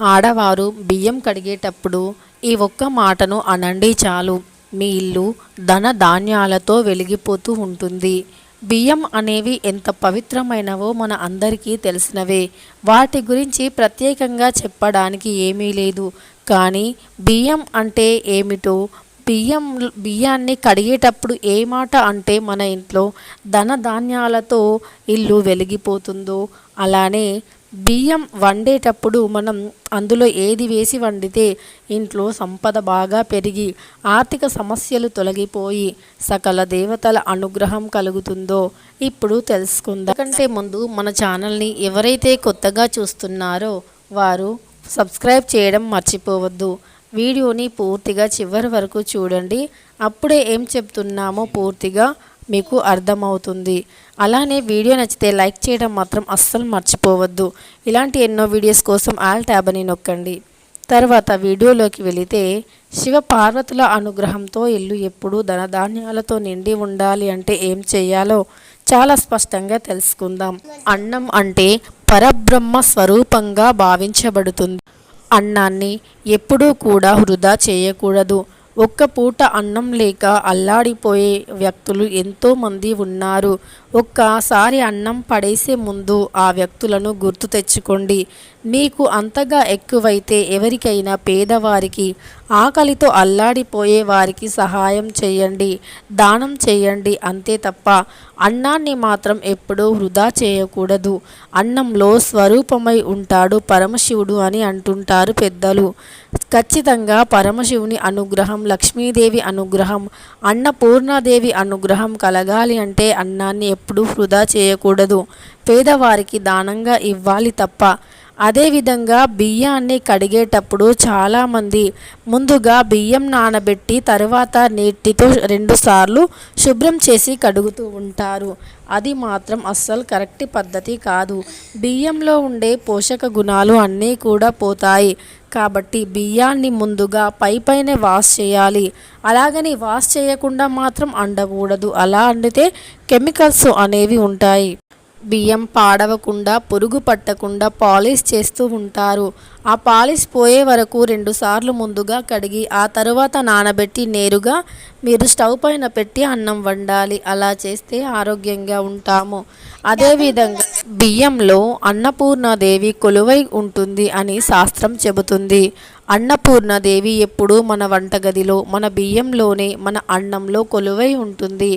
ఆడవారు బియ్యం కడిగేటప్పుడు ఈ ఒక్క మాటను అనండి చాలు. మీ ఇల్లు ధన ధాన్యాలతో వెలిగిపోతూ ఉంటుంది. బియ్యం అనేవి ఎంత పవిత్రమైనవో మన అందరికీ తెలిసినవే. వాటి గురించి ప్రత్యేకంగా చెప్పడానికి ఏమీ లేదు. కానీ బియ్యం అంటే ఏమిటో బియ్యం బియ్యాన్ని కడిగేటప్పుడు ఏ మాట అంటే మన ఇంట్లో ధన ధాన్యాలతో ఇల్లు వెలిగిపోతుందో అలానే బియ్యం వండేటప్పుడు మనం అందులో ఏది వేసి వండితే ఇంట్లో సంపద బాగా పెరిగి ఆర్థిక సమస్యలు తొలగిపోయి సకల దేవతల అనుగ్రహం కలుగుతుందో ఇప్పుడు తెలుసుకుందాం. కంటే ముందు మన ఛానల్ని ఎవరైతే కొత్తగా చూస్తున్నారో వారు సబ్స్క్రైబ్ చేయడం మర్చిపోవద్దు. వీడియోని పూర్తిగా చివరి వరకు చూడండి. అప్పుడే ఏం చెప్తున్నామో పూర్తిగా మీకు అర్థమవుతుంది. అలానే వీడియో నచ్చితే లైక్ చేయడం మాత్రం అస్సలు మర్చిపోవద్దు. ఇలాంటి ఎన్నో వీడియోస్ కోసం ఆల్ ట్యాబ్ అని నొక్కండి. తర్వాత వీడియోలోకి వెళితే శివ పార్వతుల అనుగ్రహంతో ఇల్లు ఎప్పుడూ ధనధాన్యాలతో నిండి ఉండాలి అంటే ఏం చేయాలో చాలా స్పష్టంగా తెలుసుకుందాం. అన్నం అంటే పరబ్రహ్మ స్వరూపంగా భావించబడుతుంది. అన్నాన్ని ఎప్పుడూ కూడా వృధా చేయకూడదు. ఒక్క పూట అన్నం లేక అల్లాడిపోయే వ్యక్తులు ఎంతోమంది ఉన్నారు. ఒక్కసారి అన్నం పడేసే ముందు ఆ వ్యక్తులను గుర్తు తెచ్చుకోండి. మీకు అంతగా ఎక్కువైతే ఎవరికైనా పేదవారికి ఆకలితో అల్లాడిపోయే వారికి సహాయం చేయండి దానం చేయండి అంతే తప్ప అన్నాన్ని మాత్రం ఎప్పుడూ వృధా చేయకూడదు. అన్నంలో స్వరూపమై ఉంటాడు పరమశివుడు అని అంటుంటారు పెద్దలు. ఖచ్చితంగా పరమశివుని అనుగ్రహం లక్ష్మీదేవి అనుగ్రహం అన్నపూర్ణాదేవి అనుగ్రహం కలగాలి అంటే అన్నాన్ని ఎప్పుడూ వృధా చేయకూడదు. పేదవారికి దానంగా ఇవ్వాలి తప్ప అదేవిధంగా బియ్యాన్ని కడిగేటప్పుడు చాలామంది ముందుగా బియ్యం నానబెట్టి తరువాత నీటితో రెండుసార్లు శుభ్రం చేసి కడుగుతూ ఉంటారు. అది మాత్రం అస్సలు కరెక్ట్ పద్ధతి కాదు. బియ్యంలో ఉండే పోషక గుణాలు అన్నీ కూడా పోతాయి. కాబట్టి బియ్యాన్ని ముందుగా పైపైనే వాష్ చేయాలి. అలాగని వాష్ చేయకుండా మాత్రం అండకూడదు. అలా అండితే కెమికల్స్ అనేవి ఉంటాయి. బియ్యం పాడవకుండా పురుగు పట్టకుండా పాలిష్ చేస్తూ ఉంటారు. ఆ పాలిష్ పోయే వరకు రెండుసార్లు ముందుగా కడిగి ఆ తరువాత నానబెట్టి నేరుగా మీరు స్టవ్ పైన పెట్టి అన్నం వండాలి. అలా చేస్తే ఆరోగ్యంగా ఉంటాము. అదేవిధంగా బియ్యంలో అన్నపూర్ణాదేవి కొలువై ఉంటుంది అని శాస్త్రం చెబుతుంది. అన్నపూర్ణదేవి ఎప్పుడూ మన వంటగదిలో మన బియ్యంలోనే మన అన్నంలో కొలువై ఉంటుంది.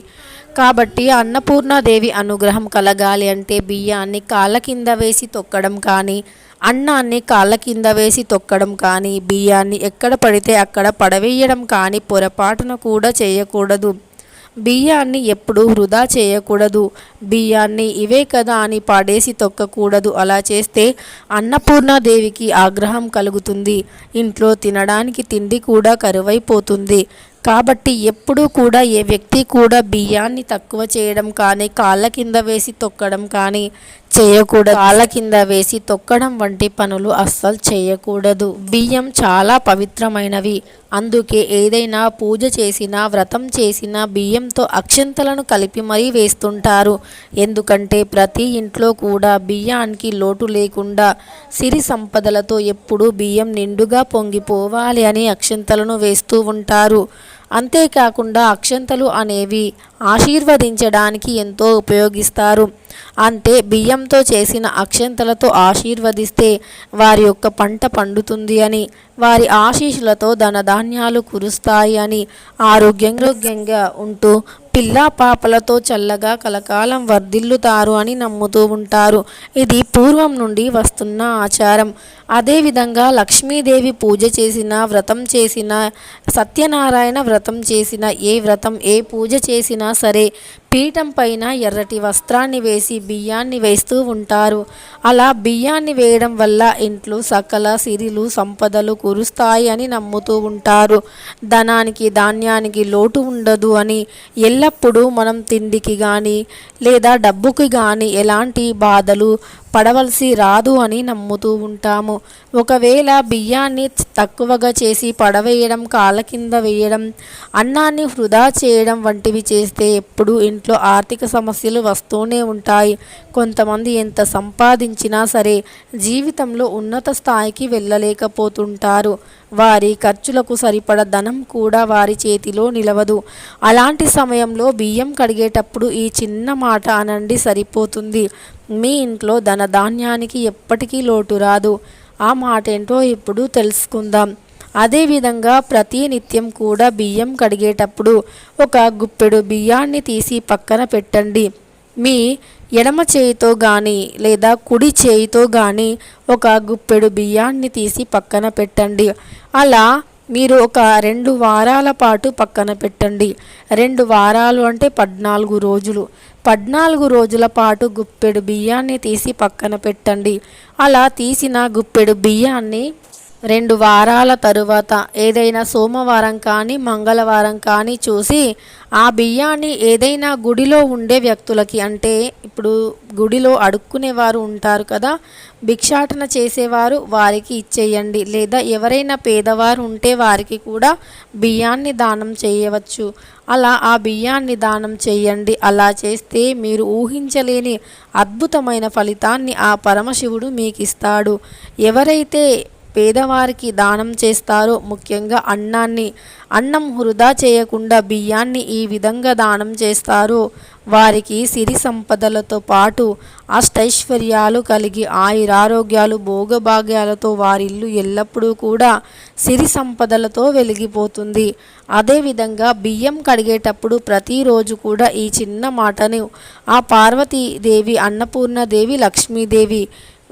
కాబట్టి అన్నపూర్ణాదేవి అనుగ్రహం కలగాలి అంటే బియ్యాన్ని కాళ్ళ కింద వేసి తొక్కడం కానీ అన్నాన్ని కాళ్ళ కింద వేసి తొక్కడం కానీ బియ్యాన్ని ఎక్కడ పడితే అక్కడ పడవేయడం కానీ పొరపాటున కూడా చేయకూడదు. బియ్యాన్ని ఎప్పుడూ వృధా చేయకూడదు. బియ్యాన్ని ఇవే కదా అని పాడేసి తొక్కకూడదు. అలా చేస్తే అన్నపూర్ణాదేవికి ఆగ్రహం కలుగుతుంది. ఇంట్లో తినడానికి తిండి కూడా కరువైపోతుంది. కాబట్టి ఎప్పుడూ కూడా ఏ వ్యక్తి కూడా బియ్యాన్ని తక్కువ చేయడం కానీ కాళ్ళ కింద వేసి తొక్కడం కానీ చేయకూడదు. కాళ్ళ కింద వేసి తొక్కడం వంటి పనులు అస్సలు చేయకూడదు. బియ్యం చాలా పవిత్రమైనవి. అందుకే ఏదైనా పూజ చేసినా వ్రతం చేసినా బియ్యంతో అక్షంతలను కలిపి మరీ వేస్తుంటారు. ఎందుకంటే ప్రతి ఇంట్లో కూడా బియ్యానికి లోటు లేకుండా సిరి సంపదలతో ఎప్పుడూ బియ్యం నిండుగా పొంగిపోవాలి అని అక్షంతలను వేస్తూ ఉంటారు. అంతేకాకుండా అక్షంతలు అనేవి ఆశీర్వదించడానికి ఎంతో ఉపయోగిస్తారు. అంటే బియ్యంతో చేసిన అక్షంతలతో ఆశీర్వదిస్తే వారి యొక్క పంట పండుతుంది అని వారి ఆశీస్సులతో ధనధాన్యాలు కురుస్తాయి అని ఆరోగ్యంగా ఉంటూ పిల్ల పాపలతో చల్లగా కలకాలం వర్ధిల్లుతారు అని నమ్ముతూ ఉంటారు. ఇది పూర్వం నుండి వస్తున్న ఆచారం. అదేవిధంగా లక్ష్మీదేవి పూజ చేసిన వ్రతం చేసిన సత్యనారాయణ వ్రతం చేసిన ఏ వ్రతం ఏ పూజ చేసినా సరే పీఠం పైన ఎర్రటి వస్త్రాన్ని వేసి బియ్యాన్ని వేస్తూ ఉంటారు. అలా బియ్యాన్ని వేయడం వల్ల ఇంట్లో సకల సిరిలు సంపదలు కురుస్తాయి అని నమ్ముతూ ఉంటారు. ధనానికి ధాన్యానికి లోటు ఉండదు అని ఎల్లప్పుడూ మనం తిండికి కానీ లేదా డబ్బుకి కానీ ఎలాంటి బాధలు పడవలసి రాదు అని నమ్ముతూ ఉంటాము. ఒకవేళ బియ్యాన్ని తక్కువగా చేసి పడవేయడం కాళ్ళ కింద వేయడం అన్నాన్ని వృధా చేయడం వంటివి చేస్తే ఎప్పుడూ ఇంట్లో ఆర్థిక సమస్యలు వస్తూనే ఉంటాయి. కొంతమంది ఎంత సంపాదించినా సరే జీవితంలో ఉన్నత స్థాయికి వెళ్ళలేకపోతుంటారు. వారి ఖర్చులకు సరిపడ ధనం కూడా వారి చేతిలో నిలవదు. అలాంటి సమయంలో బియ్యం కడిగేటప్పుడు ఈ చిన్న మాట అనండి సరిపోతుంది. మీ ఇంట్లో ధనధాన్యానికి ఎప్పటికీ లోటు రాదు. ఆ మాట ఏంటో ఇప్పుడు తెలుసుకుందాం. అదేవిధంగా ప్రతి నిత్యం కూడా బియ్యం కడిగేటప్పుడు ఒక గుప్పెడు బియ్యాన్ని తీసి పక్కన పెట్టండి. మీ ఎడమ చేయితో కానీ లేదా కుడి చేయితో కానీ ఒక గుప్పెడు బియ్యాన్ని తీసి పక్కన పెట్టండి. అలా మీరు ఒక రెండు వారాల పాటు పక్కన పెట్టండి. రెండు వారాలు అంటే పద్నాలుగు రోజులు. పద్నాలుగు రోజుల పాటు గుప్పెడు బియ్యాన్ని తీసి పక్కన పెట్టండి. అలా తీసిన గుప్పెడు బియ్యాన్ని రెండు వారాల తరువాత ఏదైనా సోమవారం కానీ మంగళవారం కానీ చూసి ఆ బియ్యాన్ని ఏదైనా గుడిలో ఉండే వ్యక్తులకి అంటే ఇప్పుడు గుడిలో అడుక్కునేవారు ఉంటారు కదా భిక్షాటన చేసేవారు వారికి ఇచ్చేయండి. లేదా ఎవరైనా పేదవారు ఉంటే వారికి కూడా బియ్యాన్ని దానం చేయవచ్చు. అలా ఆ బియ్యాన్ని దానం చేయండి. అలా చేస్తే మీరు ఊహించలేని అద్భుతమైన ఫలితాన్ని ఆ పరమశివుడు మీకు ఇస్తాడు ఎవరైతే పేదవారికి దానం చేస్తారో ముఖ్యంగా అన్నాన్ని అన్నం వృధా చేయకుండా బియ్యాన్ని ఈ విధంగా దానం చేస్తారో వారికి సిరి సంపదలతో పాటు అష్టైశ్వర్యాలు కలిగి ఆయురారోగ్యాలు భోగభాగ్యాలతో వారిల్లు ఎల్లప్పుడూ కూడా సిరి సంపదలతో వెలిగిపోతుంది. అదేవిధంగా బియ్యం కడిగేటప్పుడు ప్రతిరోజు కూడా ఈ చిన్న మాటను ఆ పార్వతీదేవి అన్నపూర్ణదేవి లక్ష్మీదేవి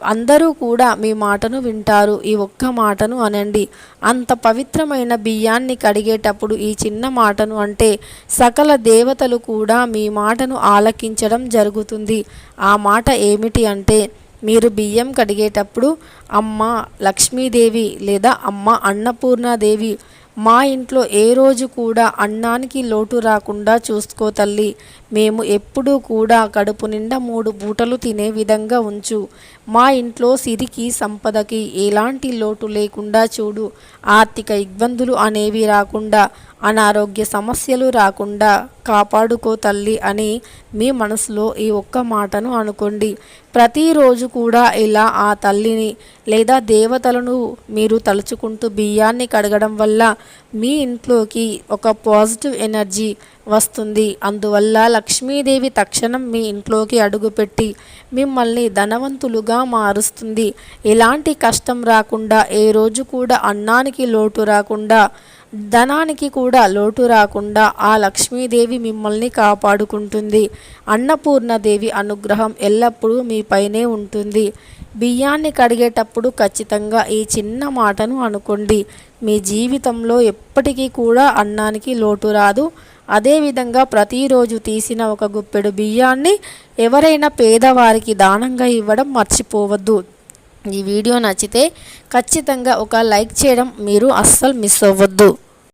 అందరూ కూడా మీ మాటను వింటారు ఈ ఒక్క మాటను అనండి. అంత పవిత్రమైన బియ్యాన్ని కడిగేటప్పుడు ఈ చిన్న మాటను అంటే సకల దేవతలు కూడా మీ మాటను ఆలకించడం జరుగుతుంది. ఆ మాట ఏమిటి అంటే మీరు బియ్యం కడిగేటప్పుడు అమ్మ లక్ష్మీదేవి లేదా అమ్మ అన్నపూర్ణాదేవి మా ఇంట్లో ఏ రోజు కూడా అన్నానికి లోటు రాకుండా చూసుకో తల్లి. మేము ఎప్పుడూ కూడా కడుపు నిండా మూడు పూటలు తినే విధంగా ఉంచు. మా ఇంట్లో సిరికి సంపదకి ఎలాంటి లోటు లేకుండా చూడు. ఆర్థిక ఇబ్బందులు అనేవి రాకుండా అనారోగ్య సమస్యలు రాకుండా కాపాడుకో తల్లి అని మీ మనసులో ఈ ఒక్క మాటను అనుకోండి. ప్రతిరోజు కూడా ఇలా ఆ తల్లిని లేదా దేవతలను మీరు తలుచుకుంటూ బియ్యాన్ని కడగడం వల్ల మీ ఇంట్లోకి ఒక పాజిటివ్ ఎనర్జీ వస్తుంది. అందువల్ల లక్ష్మీదేవి తక్షణం మీ ఇంట్లోకి అడుగుపెట్టి మిమ్మల్ని ధనవంతులుగా మారుస్తుంది. ఎలాంటి కష్టం రాకుండా ఏ రోజు కూడా అన్నానికి లోటు రాకుండా ధనానికి కూడా లోటు రాకుండా ఆ లక్ష్మీదేవి మిమ్మల్ని కాపాడుకుంటుంది. అన్నపూర్ణదేవి అనుగ్రహం ఎల్లప్పుడూ మీపైనే ఉంటుంది. బియ్యాన్ని కడిగేటప్పుడు ఖచ్చితంగా ఈ చిన్న మాటను అనుకోండి. మీ జీవితంలో ఎప్పటికీ కూడా అన్నానికి లోటు రాదు. అదేవిధంగా ప్రతిరోజు తీసిన ఒక గుప్పెడు బియ్యాన్ని ఎవరైనా పేదవారికి దానంగా ఇవ్వడం మర్చిపోవద్దు. ఈ వీడియో నచ్చితే ఖచ్చితంగా ఒక లైక్ చేయడం మీరు అస్సలు మిస్ అవ్వద్దు.